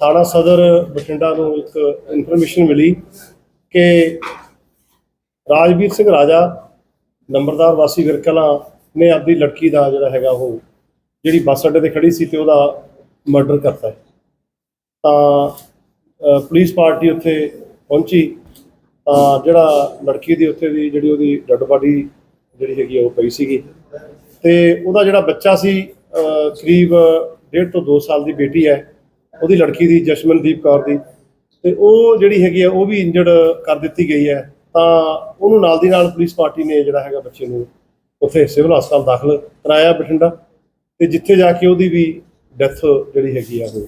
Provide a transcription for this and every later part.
ਥਾਣਾ ਸਦਰ ਬਠਿੰਡਾ ਨੂੰ ਇੱਕ ਇਨਫੋਰਮੇਸ਼ਨ ਮਿਲੀ ਕਿ ਰਾਜਵੀਰ ਸਿੰਘ ਰਾਜਾ ਨੰਬਰਦਾਰ ਵਾਸੀ ਵਿਰਕਲਾ ਨੇ ਆਪਣੀ ਲੜਕੀ ਦਾ ਜਿਹੜਾ ਹੈਗਾ ਉਹ ਜਿਹੜੀ ਬੱਸ ਅੱਡੇ ਤੇ ਖੜੀ ਸੀ ਤੇ ਉਹਦਾ ਮਰਡਰ ਕਰਤਾ ਤਾਂ ਪੁਲਿਸ ਪਾਰਟੀ ਉੱਥੇ ਪਹੁੰਚੀ, ਤਾਂ ਜਿਹੜਾ ਲੜਕੀ ਦੀ ਉੱਥੇ ਦੀ ਜਿਹੜੀ ਉਹਦੀ ਡੈੱਡ ਬਾਡੀ ਜਿਹੜੀ ਹੈਗੀ ਆ ਉਹ ਪਈ ਸੀਗੀ ਤੇ ਉਹਦਾ ਜਿਹੜਾ ਬੱਚਾ ਸੀ ਕਰੀਬ ਡੇਢ ਤੋਂ 2 ਸਾਲ ਦੀ ਬੇਟੀ ਹੈ। ਉਹਦੀ ਲੜਕੀ ਦੀ, ਜਸ਼ਮਨਦੀਪ ਕੌਰ ਦੀ, ਤੇ ਉਹ ਜਿਹੜੀ ਹੈਗੀ ਆ, ਉਹ ਵੀ ਇੰਜਰਡ ਕਰ ਦਿੱਤੀ ਗਈ ਹੈ। ਤਾਂ ਉਹਨੂੰ ਨਾਲ ਦੀ ਨਾਲ ਪੁਲਿਸ ਪਾਰਟੀ ਨੇ ਜਿਹੜਾ ਹੈਗਾ ਬੱਚੇ ਨੂੰ ਉੱਥੇ ਸਿਵਲ ਹਸਪਤਾਲ ਦਾਖਲ ਕਰਾਇਆ ਬਠਿੰਡਾ, ਤੇ ਜਿੱਥੇ ਜਾ ਕੇ ਉਹਦੀ ਵੀ ਡੈਥ ਜਿਹੜੀ ਹੈਗੀ ਆ, ਉਹ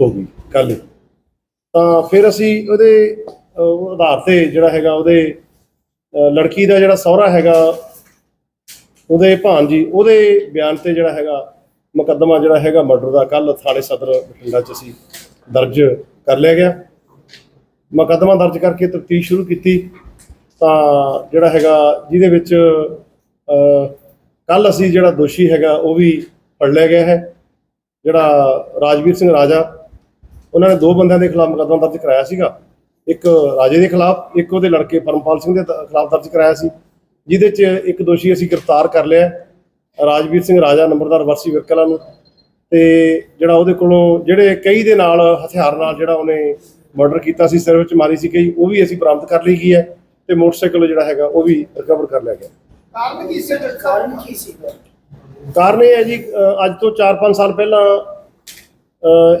ਹੋ ਗਈ ਕੱਲ੍ਹ ਹੀ। ਤਾਂ ਫਿਰ ਅਸੀਂ ਉਹਦੇ ਆਧਾਰ ਤੇ ਜਿਹੜਾ ਹੈਗਾ ਉਹਦੇ ਲੜਕੀ ਦਾ ਜਿਹੜਾ ਸਹੁਰਾ ਹੈਗਾ, ਉਹਦੇ ਭਾਣਜੀ, ਉਹਦੇ ਬਿਆਨ ਤੇ ਜਿਹੜਾ ਹੈਗਾ ਮੁਕੱਦਮਾ ਜਿਹੜਾ ਹੈਗਾ ਮਰਡਰ ਦਾ ਕੱਲ ਥਾਣੇ ਸਦਰ ਬਠਿੰਡਾ ਚ ਅਸੀਂ ਦਰਜ ਕਰ ਲਿਆ ਗਿਆ। ਮੁਕੱਦਮਾ ਦਰਜ ਕਰਕੇ ਤਫਤੀਸ਼ ਸ਼ੁਰੂ ਕੀਤੀ। ਤਾਂ ਜਿਹੜਾ ਹੈਗਾ ਜਿਹਦੇ ਵਿੱਚ ਕੱਲ ਅਸੀਂ ਜਿਹੜਾ ਦੋਸ਼ੀ ਹੈਗਾ ਉਹ ਵੀ ਫੜ ਲਿਆ ਗਿਆ ਹੈ। ਜਿਹੜਾ ਰਾਜਵੀਰ ਸਿੰਘ ਰਾਜਾ, ਉਹਨਾਂ ਨੇ ਦੋ ਬੰਦਿਆਂ ਦੇ ਖਿਲਾਫ ਮੁਕੱਦਮਾ ਦਰਜ ਕਰਾਇਆ ਸੀਗਾ। ਇੱਕ ਰਾਜੇ ਦੇ ਖਿਲਾਫ, ਇੱਕ ਉਹਦੇ ਲੜਕੇ ਪਰਮਪਾਲ ਸਿੰਘ ਦੇ, ਖਿਲਾਫ ਦਰਜ ਕਰਾਇਆ ਸੀ। ਜਿਹਦੇ 'ਚ ਇੱਕ ਦੋਸ਼ੀ ਅਸੀਂ ਗ੍ਰਿਫਤਾਰ ਕਰ ਲਿਆ। ਰਾਜਵੀਰ ਸਿੰਘ ਰਾਜਾ ਨੰਬਰਦਾਰ ਵਰਸੀ ਵਿਰਕਲਾ ਨੂੰ। ਤੇ ਜਿਹੜਾ ਉਹਦੇ ਕੋਲੋਂ ਜਿਹੜੇ ਕਈ ਦੇ ਨਾਲ ਹਥਿਆਰ ਨਾਲ ਜਿਹੜਾ ਉਹਨੇ ਮਰਡਰ ਕੀਤਾ ਸੀ ਸਿਰ ਵਿੱਚ ਮਾਰੀ ਸੀ ਕਈ ਉਹ ਵੀ ਅਸੀਂ ਬਰਾਮਦ ਕਰ ਲਈ ਗਈ ਹੈ ਤੇ ਮੋਟਰਸਾਈਕਲ ਜਿਹੜਾ ਹੈਗਾ ਉਹ ਵੀ ਰਿਕਵਰ ਕਰ ਲਿਆ ਗਿਆ। ਕਾਰਨ ਕੀ ਸੀ? ਕਾਰਨ ਕੀ ਸੀ? ਕਾਰਨ ਇਹ ਹੈ ਜੀ ਅੱਜ ਤੋਂ 4-5 ਸਾਲ ਪਹਿਲਾਂ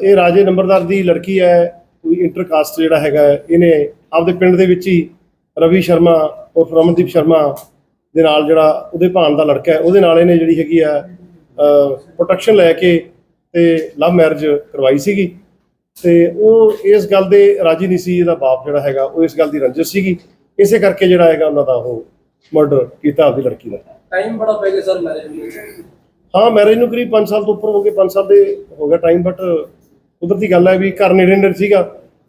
ਇਹ ਰਾਜੇ ਨੰਬਰਦਾਰ ਦੀ ਲੜਕੀ ਹੈ ਕੋਈ ਇੰਟਰਕਾਸਟ ਜਿਹੜਾ ਹੈਗਾ ਇਹਨੇ ਆਪਦੇ ਪਿੰਡ ਦੇ ਵਿੱਚ ਹੀ ਰਵੀ ਸ਼ਰਮਾ ਔਰ ਰਮਨਦੀਪ ਸ਼ਰਮਾ ਦੇ ਨਾਲ ਜਿਹੜਾ ਉਹਦੇ ਭਾਣ ਦਾ ਲੜਕਾ ਹੈ ਉਹਦੇ ਨਾਲ ਇਹਨੇ ਜਿਹੜੀ ਹੈਗੀ ਆ ਪ੍ਰੋਟੈਕਸ਼ਨ ਲੈ ਕੇ ਤੇ ਲਵ ਮੈਰਿਜ ਕਰਵਾਈ ਸੀਗੀ। ਤੇ ਉਹ ਇਸ ਗੱਲ ਦੇ ਰਾਜੀ ਨਹੀਂ ਸੀ ਇਹਦਾ ਬਾਪ ਜਿਹੜਾ ਹੈਗਾ ਉਹ ਇਸ ਗੱਲ ਦੀ ਰੰਜਿਸ਼ ਸੀਗੀ। ਇਸੇ ਕਰਕੇ ਜਿਹੜਾ ਹੈਗਾ ਉਹਨਾਂ ਦਾ ਉਹ ਮਰਡਰ ਕੀਤਾ ਆਪਦੀ ਲੜਕੀ ਦਾ ਟਾਈਮ ਬੜਾ ਪੈ ਗਿਆ ਸਰ ਮੈਰਿਜ ਨੂੰ। ਹਾਂ ਮੈਰਿਜ ਨੂੰ ਕਰੀਬ 5 ਸਾਲ ਤੋਂ ਉੱਪਰ ਹੋ ਗਏ 5 ਸਾਲ ਦੇ ਹੋ ਗਿਆ ਟਾਈਮ ਬਟ ਕੁਦਰਤੀ ਗੱਲ ਹੈ ਵੀ ਘਰ ਨੇੜੇ ਨੇੜੇ ਸੀਗਾ।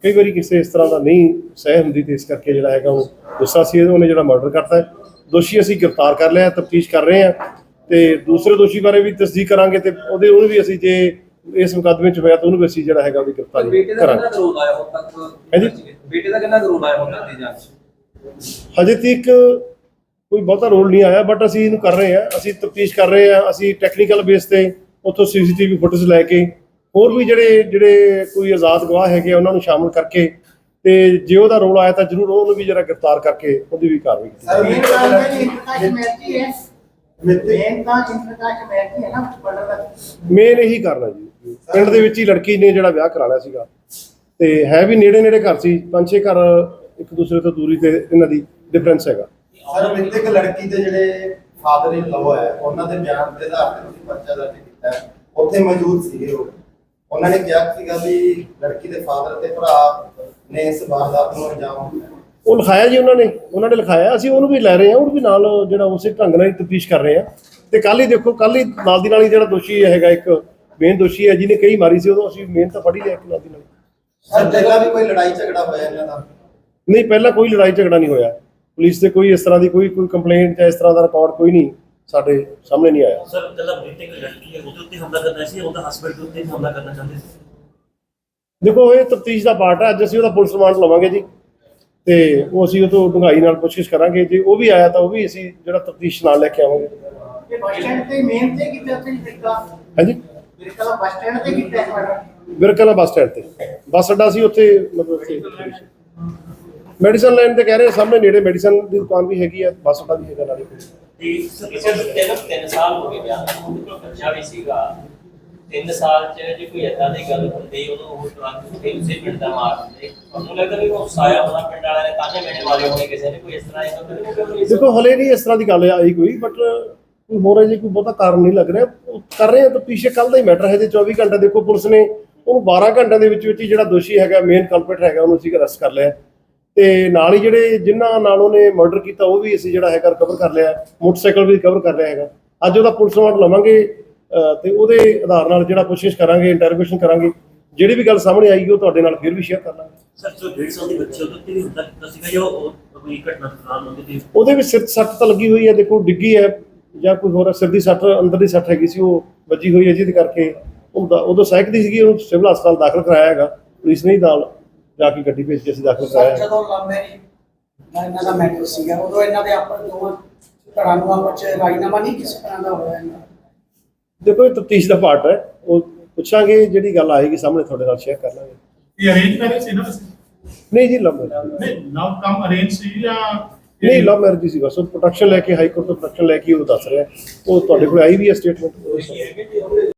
ਕਈ ਵਾਰੀ ਕਿਸੇ ਇਸ ਤਰ੍ਹਾਂ ਦਾ ਨਹੀਂ ਸਹਿ ਹੁੰਦੀ ਤੇ ਇਸ ਕਰਕੇ ਜਿਹੜਾ ਹੈਗਾ ਉਹ ਗੁੱਸਾ ਸੀ ਉਹਨੇ ਜਿਹੜਾ ਮਰਡਰ ਕਰਤਾ ਹੈ। ਦੋਸ਼ੀ ਅਸੀਂ ਗ੍ਰਿਫਤਾਰ ਕਰ ਲਿਆ ਤਫਤੀਸ਼ ਕਰ ਰਹੇ ਹਾਂ ਤੇ ਦੂਸਰੇ ਦੋਸ਼ੀ ਬਾਰੇ ਵੀ ਤਸਦੀਕ ਕਰਾਂਗੇ ਤੇ ਉਹਦੇ ਉਹਨੂੰ ਵੀ ਅਸੀਂ ਜੇ ਇਸ ਮੁਕੱਦਮੇ 'ਚ ਹੋਇਆ ਤਾਂ ਉਹਨੂੰ ਵੀ ਅਸੀਂ ਜਿਹੜਾ ਹੈਗਾ ਉਹਦੀ ਗ੍ਰਿਫਤਾਰੀ ਬੇਟੇ ਦਾ ਕਰਾਂਗੇ। ਹਾਂਜੀ। ਬੇਟੇ ਦਾ ਕਿੰਨਾ ਕਰੋੜ ਆਇਆ ਹੁਣ ਤੱਕ ਦੀ ਜਾਂਚ? ਹਜੇ ਤੱਕ ਕੋਈ ਬਹੁਤਾ ਰੋਲ ਨਹੀਂ ਆਇਆ ਬਟ ਅਸੀਂ ਇਹਨੂੰ ਕਰ ਰਹੇ ਹਾਂ ਅਸੀਂ ਤਫਤੀਸ਼ ਕਰ ਰਹੇ ਹਾਂ ਅਸੀਂ ਟੈਕਨੀਕਲ ਬੇਸ ਤੇ ਉੱਥੋਂ ਸੀਸੀਟੀਵੀ ਫੁਟੇਜ ਲੈ ਕੇ ਹੋਰ ਵੀ ਜਿਹੜੇ ਜਿਹੜੇ ਕੋਈ ਆਜ਼ਾਦ ਗਵਾਹ ਹੈਗੇ ਉਹਨਾਂ ਨੂੰ ਸ਼ਾਮਲ ਕਰਕੇ ਤੇ ਜੇ ਉਹਦਾ ਰੋਲ ਆਇਆ ਤਾਂ ਜ਼ਰੂਰ ਉਹਨੂੰ ਵੀ ਜਰਾ ਗ੍ਰਿਫਤਾਰ ਕਰਕੇ ਉਹਦੀ ਵੀ ਕਾਰਵਾਈ ਕੀਤੀ ਸਰ ਮੇਨ ਕਾਰਨ ਤਾਂ ਜੀ ਇੰਟਰਕਾਸ਼ ਮੈਚ ਹੀ। ਹੈ ਮੇਨ ਤਾਂ ਇੰਟਰਕਾਸ਼ ਮੈਚ ਹੀ ਹੈ ਨਾ ਬੜਾ ਦਾ। ਮੇਨ ਇਹੀ ਕਰਨਾ ਜੀ। ਪਿੰਡ ਦੇ ਵਿੱਚ ਹੀ ਲੜਕੀ ਨੇ ਜਿਹੜਾ ਵਿਆਹ ਕਰਾ ਲਿਆ ਸੀਗਾ। ਤੇ ਹੈ ਵੀ ਨੇੜੇ ਨੇੜੇ ਘਰ ਸੀ ਪੰਜ ਛੇ ਘਰ ਇੱਕ ਦੂਸਰੇ ਤੋਂ ਦੂਰੀ ਤੇ ਇਹਨਾਂ ਦੀ ਡਿਫਰੈਂਸ ਹੈਗਾ। ਸਰ ਮ੍ਰਿਤਕ ਲੜਕੀ ਦੇ ਜਿਹੜੇ ਫਾਦਰ ਇਨ ਲੋ ਹੈ ਉਹਨਾਂ ਦੇ ਬਿਆਨ ਦੇ ਆਧਾਰ ਤੇ ਤੁਸੀਂ ਪਰਚਾ ਦਰਜ ਕੀਤਾ ਹੈ। ਉੱਥੇ ਮੌਜੂਦ ਸੀਗੇ ਉਹ। ਉਹਨਾਂ ਨੇ ਕਿਹਾ ਸੀਗਾ ਵੀ ਲੜਕੀ ਦੇ ਫਾਦਰ ਤੇ ਭਰਾ ਨੇ ਇਸ ਵਾਰਦਾਤ ਨੂੰ ਅੰਜਾਮ ਦਿੱਤਾ। ਉਹ ਲਿਖਾਇਆ ਜੀ ਉਹਨਾਂ ਨੇ ਉਹਨਾਂ ਨੇ ਲਿਖਾਇਆ ਅਸੀਂ ਉਹਨੂੰ ਵੀ ਲੈ ਰਹੇ ਹਾਂ ਉਹ ਵੀ ਨਾਲ ਜਿਹੜਾ ਉਸੇ ਢੰਗ ਨਾਲ ਤਫਤੀਸ਼ ਕਰ ਰਹੇ ਹਾਂ। ਤੇ ਕੱਲ ਹੀ ਦੇਖੋ ਕੱਲ ਹੀ ਨਾਲ ਦੀ ਨਾਲ ਹੀ ਜਿਹੜਾ ਦੋਸ਼ੀ ਹੈਗਾ ਇੱਕ ਮੇਨ ਦੋਸ਼ੀ ਹੈ ਜਿਹਨੇ ਕਈ ਮਾਰੀ ਸੀ ਉਦੋਂ ਅਸੀਂ ਮੇਨ ਤਾਂ ਫੜੀ ਲਿਆ ਇੱਕ ਨਾਲ ਦੀ ਨਾਲ। ਸਰ ਪਹਿਲਾਂ ਵੀ ਕੋਈ ਲੜਾਈ ਝਗੜਾ ਹੋਇਆ ਇਹਨਾਂ ਦਾ? ਨਹੀਂ ਪਹਿਲਾਂ ਕੋਈ ਲੜਾਈ ਝਗੜਾ ਨਹੀਂ ਹੋਇਆ। ਪੁਲਿਸ ਤੇ ਕੋਈ ਇਸ ਤਰ੍ਹਾਂ ਦੀ ਕੋਈ ਕੋਈ ਕੰਪਲੇਂਟ ਜਾਂ ਇਸ ਤਰ੍ਹਾਂ ਦਾ ਰਿਕਾਰਡ ਕੋਈ ਨਹੀਂ ਸਾਡੇ ਸਾਹਮਣੇ ਨਹੀਂ ਆਇਆ। ਸਰ ਕੱਲਾ ਮ੍ਰਿਤਕ ਲੜਕੀ ਹੈ ਉਹਦੇ ਉੱਤੇ ਹਮਲਾ ਕਰਨਾ ਸੀ ਉਹਦਾ ਹਸਬੰਡ ਉੱਤੇ ਹਮਲਾ ਕਰਨਾ ਚਾਹੁੰਦੇ ਸੀ? ਦੇਖੋ ਇਹ ਤਫਤੀਸ਼ ਦਾ ਪਾਰਟ ਹੈ ਅੱਜ ਅਸੀਂ ਉਹਦਾ ਪੁਲਿਸ ਰਿਮਾਂਡ ਲਵਾਂਗੇ ਜੀ। ਤੇ ਉਹ ਅਸੀਂ ਉਹ ਤੋਂ ਡੂੰਘਾਈ ਨਾਲ ਪੁੱਛਗਿੱਛ ਕਰਾਂਗੇ। ਜੇ ਉਹ ਵੀ ਆਇਆ ਤਾਂ ਉਹ ਵੀ ਅਸੀਂ ਜਿਹੜਾ ਤਫਤੀਸ਼ ਨਾਲ ਲੈ ਕੇ ਆਵਾਂਗੇ। ਇਹ ਬੱਸ ਸਟੈਂਡ ਤੇ ਮੇਨ ਤੇ ਕਿਤੇ ਉੱਥੇ ਬਿਰਕਾ ਹਾਂਜੀ? ਬਿਰਕਾ ਬੱਸ ਸਟੈਂਡ ਤੇ ਕਿਤੇ ਹੈ? ਵਿਰਕਲਾ ਬੱਸ ਸਟੈਂਡ ਤੇ। ਬੱਸ ਅੱਡਾ ਸੀ ਉੱਥੇ ਮਤਲਬ ਉੱਥੇ ਮੈਡੀਸਨ ਲੈਣ ਤੇ ਕਹਿ ਰਹੇ ਸਾਹਮਣੇ ਨੇੜੇ ਮੈਡੀਸਨ ਦੀ ਦੁਕਾਨ ਵੀ ਹੈਗੀ ਆ ਬੱਸ ਅੱਡਾ ਵੀ ਹੈਗਾ ਨਾਲੇ। ਤੇ ਸਰ ਤਿੰਨ ਤਿੰਨ ਸਾਲ ਹੋ ਗਏ ਵਿਆਹ ਨੂੰ ਵੀ ਸੀਗਾ। ਤਿੰਨ ਸਾਲ ਚ ਜੇ ਕੋਈ ਏਦਾਂ ਦੀ ਗੱਲ ਹੁੰਦੀ, ਉਹਨੂੰ ਉਹ ਤੁਰੰਤ ਕੇ ਉਸੇ ਪਿੰਡ ਦਾ ਮਾਰ ਦਿੰਦੇ। ਉਹਨੂੰ ਲੱਗਦਾ ਵੀ ਉਹ ਸਾਇਆ ਹੋਣਾ ਪਿੰਡ ਵਾਲਿਆਂ ਨੇ ਤਾਨੇ ਮੈਨੇ ਮਾਰੇ ਹੋਣੇ, ਕਿਸੇ ਨੇ ਕੋਈ ਇਸ ਤਰ੍ਹਾਂ ਇਹ ਤਾਂ ਦੇਖੋ, ਹਲੇ ਨਹੀਂ ਇਸ ਤਰ੍ਹਾਂ ਦੀ ਗੱਲ ਆਈ ਕੋਈ ਬਟ ਕੋਈ ਹੋਰ ਜੇ ਕੋਈ ਬਹੁਤਾ ਕਾਰਨ ਨਹੀਂ ਲੱਗ ਰਿਹਾ। ਕਰ ਰਹੇ ਤਾਂ ਪਿੱਛੇ ਕੱਲ ਦਾ ਹੀ ਮੈਟਰ ਹੈ, ਜੇ 24 ਘੰਟੇ ਦੇਖੋ ਪੁਲਿਸ ਨੇ ਉਹਨੂੰ 12 ਘੰਟਿਆਂ ਦੇ ਵਿੱਚ ਵਿੱਚ ਜਿਹੜਾ ਦੋਸ਼ੀ ਹੈਗਾ ਮੇਨ ਕਲਪਰੇਟ ਹੈਗਾ, ਉਹਨੂੰ ਅਸੀਂ ਅਰੈਸਟ ਕਰ ਲਿਆ। ਤੇ ਨਾਲ ਹੀ ਜਿਹੜੇ ਜਿਨ੍ਹਾਂ ਨਾਲ ਉਹਨੇ ਮਰਡਰ ਕੀਤਾ, ਉਹ ਵੀ ਅਸੀਂ ਜਿਹੜਾ ਹੈਗਾ ਰਿਕਵਰ ਕਰ ਲਿਆ। ਮੋਟਰਸਾਈਕਲ ਵੀ ਰਿਕਵਰ ਕਰ ਲਿਆ ਹੈਗਾ। ਅੱਜ ਉਹਦਾ ਪੁਲਿਸ ਰਿਮਾਂਡ ਲਵਾਂਗੇ। ਤੇ ਉਹਦੇ ਆਧਾਰ ਨਾਲ ਜਿਹੜਾ ਪੁੱਛਗਿੱਛ ਕਰਾਂਗੇ ਇੰਟਰੋਗੇਸ਼ਨ ਕਰਾਂਗੇ ਜਿਹੜੀ ਵੀ ਗੱਲ ਸਾਹਮਣੇ ਆਏਗੀ ਉਹ ਤੁਹਾਡੇ ਨਾਲ ਫਿਰ ਵੀ ਸ਼ੇਅਰ ਕਰ ਲਾਂਗੇ ਸਰ ਜੋ 1.5 ਸਾਲ ਦੀ ਬੱਚੀ ਵੀ ਹਮਲਾ ਕੀਤਾ ਸੀਗਾ ਜੋ ਉਹ- ਕੋਈ ਘਟਨਾ ਦੌਰਾਨ ਉਹਦੇ ਤੇ ਉਹਦੇ ਵਿੱਚ ਸਿਰ ਸੱਟ ਤਾਂ ਲੱਗੀ ਹੋਈ ਹੈ ਦੇਖੋ ਡਿੱਗੀ ਹੈ ਜਾਂ ਕੋਈ ਹੋਰ ਸਿਰ ਦੀ ਸੱਟ ਅੰਦਰ ਦੀ ਸੱਟ ਹੈਗੀ ਸੀ ਉਹ ਵੱਜੀ ਹੋਈ ਹੈ ਜਿਹਦੇ ਕਰਕੇ ਉਹਦਾ ਉਦੋਂ ਸਹਿਕਦੀ ਸੀਗੀ ਉਹਨੂੰ ਸਿਵਲ ਹਸਪਤਾਲ ਦਾਖਲ ਕਰਾਇਆ ਹੈਗਾ ਪੁਲਿਸ ਨੇ ਹੀ ਨਾਲ ਜਾ ਕੇ ਗੱਡੀ ਭੇਜ ਕੇ ਅਸੀਂ ਦਾਖਲ ਸਰ ਕਰਾਇਆ ਹੈਗਾ। ਜਦੋਂ ਲਵ ਮੈਰਿਜ ਦਾ ਇਹਨਾਂ ਦਾ ਮੈਟਰ ਸੀਗਾ ਉਦੋਂ ਇਹਨਾਂ ਦੇ ਆਪਸ ਦੋਵਾਂ ਘਰਾਂ ਨੂੰ ਆਪਸ ਚ ਰਾਜੀਨਾਮਾ ਨਹੀਂ ਕਿਸੇ ਤਰ੍ਹਾਂ ਦਾ ਹੋਇਆ ਇਹਨਾਂ। ਦੇਖੋ ਇਹ ਤਫਤੀਸ਼ ਦਾ ਪਾਰਟ ਹੈ। ਉਹ ਪੁੱਛਾਂਗੇ ਜਿਹੜੀ ਗੱਲ ਆਏਗੀ ਸਾਹਮਣੇ ਤੁਹਾਡੇ ਨਾਲ ਸ਼ੇਅਰ ਕਰ ਲਾਂਗੇ ਇਹ ਅਰੇਂਜ ਮੈਰਿਜ ਸੀ ਨਾ ਵੈਸੇ? ਨਹੀਂ ਜੀ ਲਵ ਮੈਰਿਜ ਨਹੀਂ ਲਵ ਕਮ ਅਰੇਂਜ ਸੀ ਜਾਂ ਨਹੀਂ ਲਵ ਮੈਰਿਜ ਸੀ ਬਸ। ਉਹ ਪ੍ਰੋਟੈਕਸ਼ਨ ਲੈ ਕੇ ਹਾਈ ਕੋਰਟ ਤੋਂ ਪ੍ਰੋਟੈਕਸ਼ਨ ਲੈ ਕੇ ਉਹ ਦੱਸ ਰਿਹਾ। ਉਹ ਤੁਹਾਡੇ ਕੋਲ ਆਈ ਵੀ ਹੈ ਸਟੇਟਮੈਂਟ